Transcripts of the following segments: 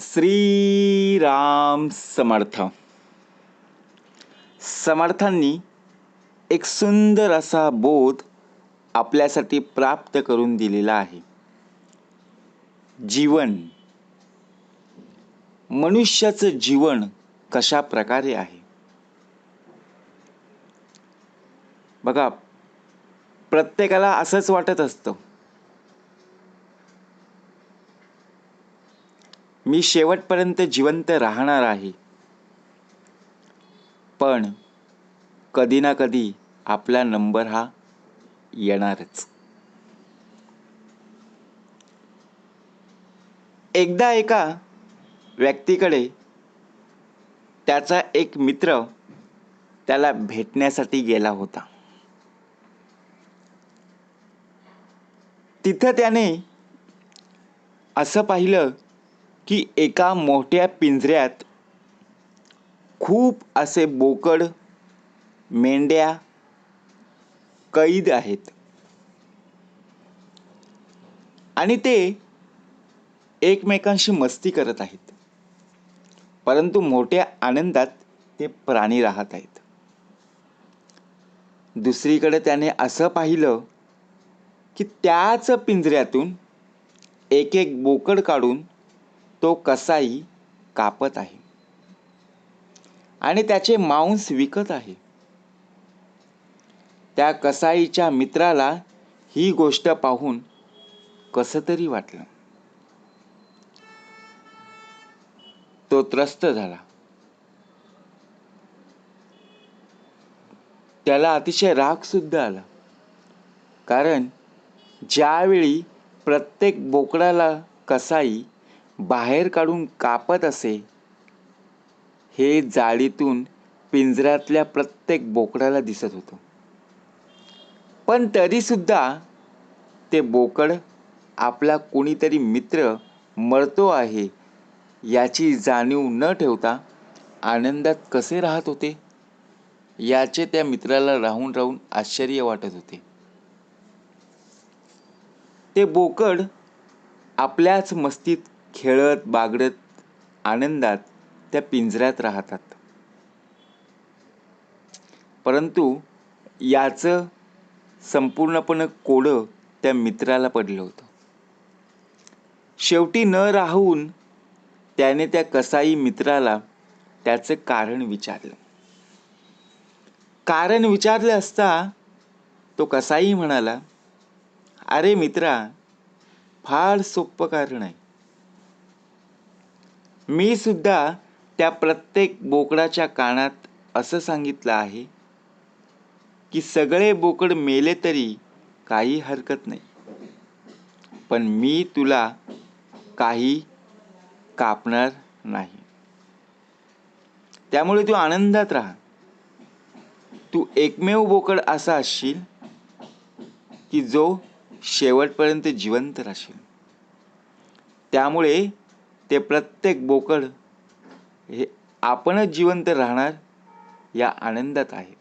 श्रीराम समर्थ. समर्थांनी एक सुंदर असा बोध आपल्यासाठी प्राप्त करून दिलेला आहे. जीवन. मनुष्याचं जीवन कशा प्रकारे आहे? बघा प्रत्येकाला असंच वाटत असतं. मी शेवटपर्यंत जिवंत राहणार आहे. पण कधी ना कधी आपला नंबर हा येणारच. एकदा एका व्यक्तीकडे त्याचा एक मित्र त्याला भेटण्यासाठी गेला होता. तिथं त्याने असं पाहिलं की एका मोठ्या पिंजऱ्यात खूप असे बोकड मेंढ्या कैद आहेत. आणि ते एकमेकांशी मस्ती करत आहेत. परंतु मोठ्या आनंदात ते प्राणी राहत आहेत. दुसरीकडे त्याने असं पाहिलं की त्याच पिंजऱ्यातून एक एक बोकड काढून तो कसाई कापत आहे. आणि त्याचे मांस विकत आहे. त्या कसाईच्या मित्राला ही गोष्ट पाहून कसं तरी वाटलं. तो त्रस्त झाला. त्याला अतिशय राग सुद्धा आला. कारण ज्यावेळी प्रत्येक बोकडाला कसाई बाहेर काढून कापत असे हे जाळीतून पिंजऱ्यातल्या प्रत्येक बोकडाला दिसत होतं. पण तरीसुद्धा ते बोकड आपला कोणीतरी मित्र मरतो आहे याची जाणीव न ठेवता आनंदात कसे राहत होते याचे त्या मित्राला राहून राहून आश्चर्य वाटत होते. ते बोकड आपल्याच मस्तीत खेळत बागडत आनंदात त्या पिंजऱ्यात राहतात. परंतु याचं संपूर्णपणे कोडं त्या मित्राला पडलं होतं. शेवटी न राहून त्याने त्या कसाई मित्राला त्याचं कारण विचारलं. कारण विचारलं असता तो कसाई म्हणाला अरे मित्रा फार सोपं कारण आहे. मी सुद्धा त्या प्रत्येक बोकडाच्या कानात असं सांगितलं आहे की सगळे बोकड मेले तरी काही हरकत नाही. पण मी तुला काही कापणार नाही. त्यामुळे तू आनंदात राहा. तू एकमेव बोकड असा असशील की जो शेवटपर्यंत जिवंत राहशील त्यामुळे ते प्रत्येक बोकड हे आपणच जिवंत राहणार या आनंदात आहेत.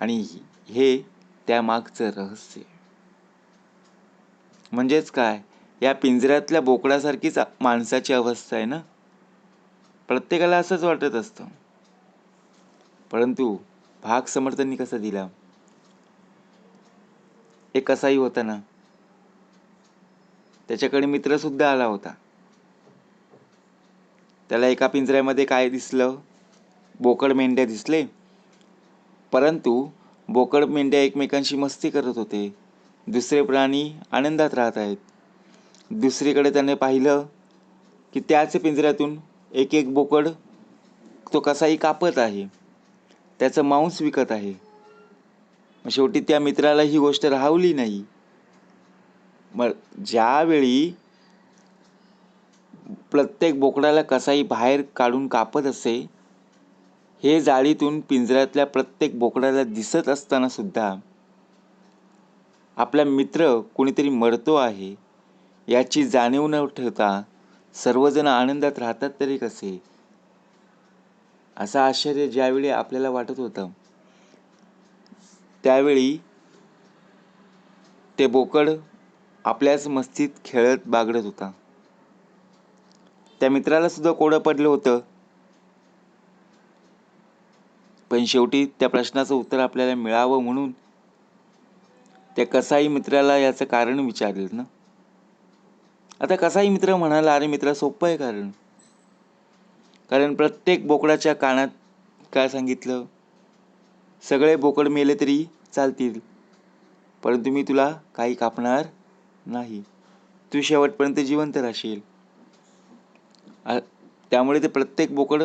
आणि हे त्यामागचं रहस्य म्हणजेच काय? या पिंजऱ्यातल्या बोकडासारखीच माणसाची अवस्था आहे ना? प्रत्येकाला असंच वाटत असतं. परंतु भाग समर्थांनी कसा दिला? एक कसाही होता ना? त्याच्याकडे मित्रसुद्धा आला होता. त्याला एका पिंजऱ्यामध्ये काय दिसलं? बोकड मेंढ्या दिसले. परंतु बोकड मेंढ्या एकमेकांशी मस्ती करत होते. दुसरे प्राणी आनंदात राहत आहेत. दुसरीकडे त्याने पाहिलं की त्याच पिंजऱ्यातून एक एक बोकड तो कसाही कापत आहे. त्याचं मांस विकत आहे. शेवटी त्या मित्राला ही गोष्ट राहवली नाही. मग ज्यावेळी प्रत्येक बोकडाला कसाही बाहेर काढून कापत असे हे जाळीतून पिंजऱ्यातल्या प्रत्येक बोकडाला दिसत असताना सुद्धा आपला मित्र कोणीतरी मरतो आहे याची जाणीव न ठेवता सर्वजण आनंदात राहतात तरी कसे? असं आश्चर्य ज्यावेळी आपल्याला वाटत होतं त्यावेळी ते बोकड आपल्याच मस्तीत खेळत बागडत होता. त्या मित्राला सुद्धा कोडं पडलं होतं. पण शेवटी त्या प्रश्नाचं उत्तर आपल्याला मिळावं म्हणून त्या कसाई मित्राला याचं कारण विचारलं ना. आता कसाही मित्र म्हणाला अरे मित्रा सोपं आहे कारण. कारण प्रत्येक बोकडाच्या कानात काय सांगितलं? सगळे बोकड मेले तरी चालतील परंतु मी तुला काही कापणार नाही. तू शेवटपर्यंत जिवंत राहशील. आ- त्यामुळे ते प्रत्येक बोकड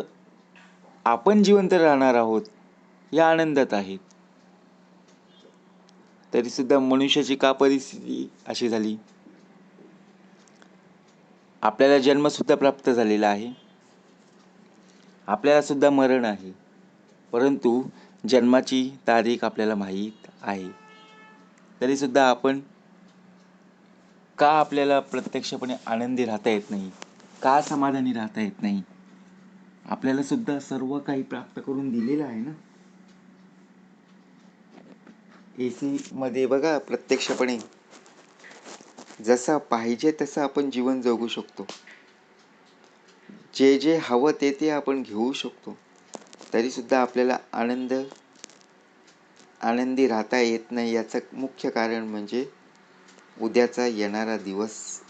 आपण जिवंत राहणार आहोत या आनंदात आहेत. तरी सुद्धा मनुष्याची का परिस्थिती अशी झाली? आपल्याला जन्म सुद्धा प्राप्त झालेला आहे. आपल्याला सुद्धा मरण आहे. परंतु जन्माची तारीख आपल्याला माहीत आहे. तरी सुद्धा आपण का आपल्याला प्रत्यक्षपणे आनंदी राहता येत नाही? का समाधानी राहता येत नाही? आपल्याला सुद्धा सर्व काही प्राप्त करून दिलेलं आहे ना? ए मध्ये बघा प्रत्यक्षपणे. जसं पाहिजे तसं आपण जीवन जगू शकतो. जे जे हवं ते ते आपण घेऊ शकतो. तरी सुद्धा आपल्याला आनंद आनंदी राहता येत नाही याचं मुख्य कारण म्हणजे उद्याचा येणारा दिवस.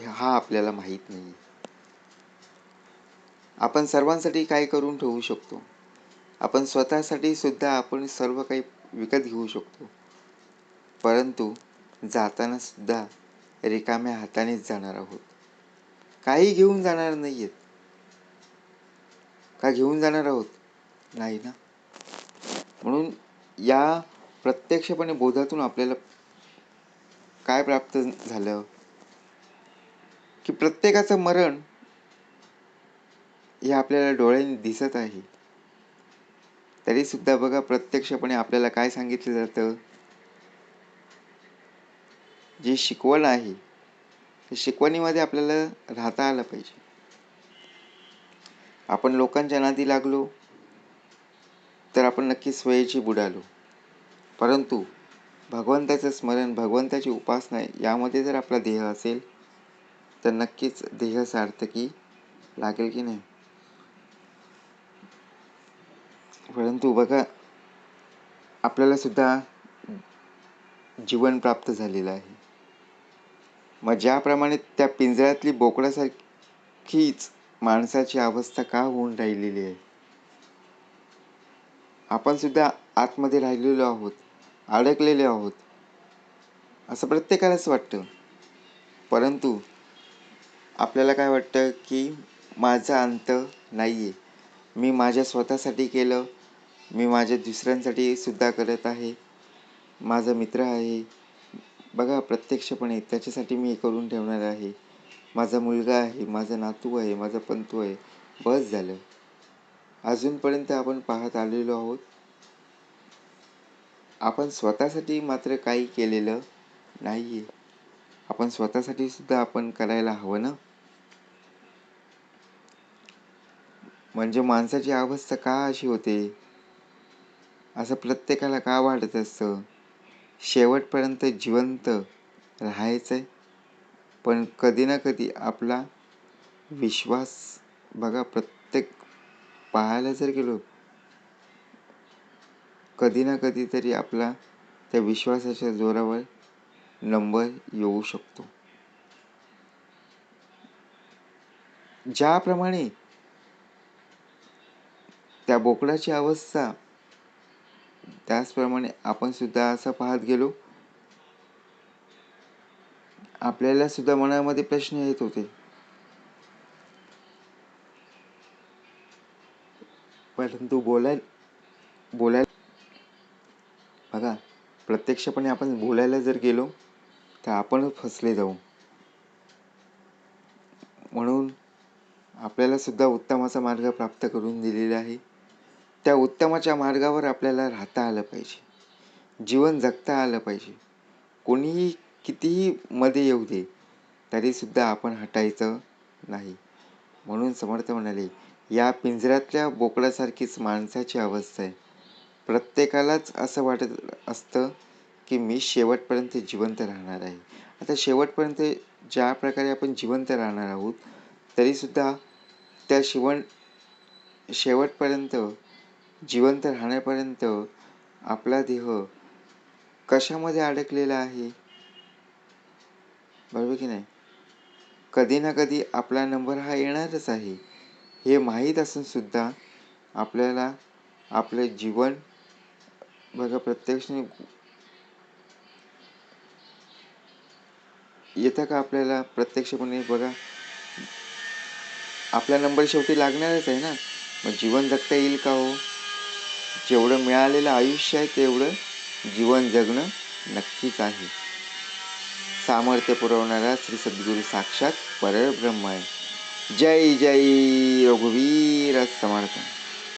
हा आपल्याला माहीत नाही. आपण सर्वांसाठी काय करून ठेवू शकतो? आपण स्वतःसाठी सुद्धा आपण सर्व काही विकत घेऊ शकतो. परंतु जाताना सुद्धा रिकाम्या हातानेच जाणार आहोत. काही घेऊन जाणार नाही आहेत का घेऊन जाणार आहोत? नाही ना? म्हणून या प्रत्यक्षपणे बोधातून आपल्याला काय प्राप्त झालं? की प्रत्येकाचं मरण हे आपल्याला डोळ्यांनी दिसत आहे. तरी सुद्धा बघा प्रत्यक्षपणे आपल्याला काय सांगितलं जातं? जी शिकवण आहे त्या शिकवणीमध्ये आपल्याला राहता आलं पाहिजे. आपण लोकांच्या नादी लागलो तर आपण नक्की स्वयेची बुडालो. परंतु भगवंताचं स्मरण भगवंताची उपासना यामध्ये जर आपला देह असेल तर नक्कीच ध्येय सार्थकी लागेल की नाही? परंतु बघा आपल्याला सुद्धा जीवन प्राप्त झालेलं आहे. मग ज्याप्रमाणे त्या पिंजऱ्यातली बोकडासारखीच माणसाची अवस्था का होऊन राहिलेली आहे? आपण सुद्धा आतमध्ये राहिलेलो आहोत अडकलेले आहोत असं प्रत्येकालाच वाटतं. परंतु आपल्याला काय वाटतं की माझा अंत नाही आहे मी माझ्या स्वतःसाठी केलं. मी माझ्या दुसऱ्यांसाठी सुद्धा करत आहे. माझा मित्र आहे. बघा प्रत्यक्षपणे त्याच्यासाठी मी हे करून ठेवणार आहे. माझा मुलगा आहे माझा नातू आहे माझा पंतू आहे. बस झालं. अजूनपर्यंत आपण पाहत आलेलो आहोत. आपण स्वतःसाठी मात्र काही केलेलं नाही आहे आपण स्वतःसाठी सुद्धा आपण करायला हवं ना? म्हणजे माणसाची अवस्था का अशी होते? असं प्रत्येकाला का वाटत असतं? शेवटपर्यंत जिवंत राहायचं आहे पण कधी ना कधी आपला विश्वास बघा प्रत्येक पाहायला जर गेलो कधी ना कधी तरी आपला त्या विश्वासाच्या जोरावर नंबर येऊ शकतो. ज्याप्रमाणे त्या बोकडाची अवस्था. त्याचप्रमाणे आपण सुद्धा असं पाहत गेलो. आपल्याला सुद्धा मनामध्ये प्रश्न येत होते. परंतु बोलाय बोलाय बघा प्रत्यक्षपणे आपण बोलायला जर गेलो तर आपण फसले जाऊ. म्हणून आपल्याला सुद्धा उत्तमाचा मार्ग प्राप्त करून दिलेला आहे. त्या उत्तमाच्या मार्गावर आपल्याला राहता आलं पाहिजे. जीवन जगता आलं पाहिजे. कोणीही कितीही मध्ये येऊ दे तरीसुद्धा आपण हटायचं नाही. म्हणून समर्थ म्हणाले या पिंजऱ्यातल्या बोकडासारखीच माणसाची अवस्था आहे. प्रत्येकालाच असं वाटत असतं की मी शेवटपर्यंत जिवंत राहणार आहे. आता शेवटपर्यंत ज्या प्रकारे आपण जिवंत राहणार आहोत तरीसुद्धा त्या शिवण शेवटपर्यंत जिवंत राहण्यापर्यंत आपला देह कशामध्ये अडकलेला आहे? बरोबर की नाही? कधी ना कधी आपला नंबर हा येणारच आहे. हे माहीत असून सुद्धा आपल्याला आपलं जीवन बघा प्रत्यक्ष येतं का आपल्याला? प्रत्यक्षपणे बघा. आपला नंबर शेवटी लागणारच आहे ना? मग जीवन जगता येईल का हो? जेवढं मिळालेलं आयुष्य आहे तेवढं जीवन जगणं नक्कीच आहे. सामर्थ्य पुरवणारा श्री सद्गुरू साक्षात परब्रह्म आहे. जय जय रघुवीर समर्थ.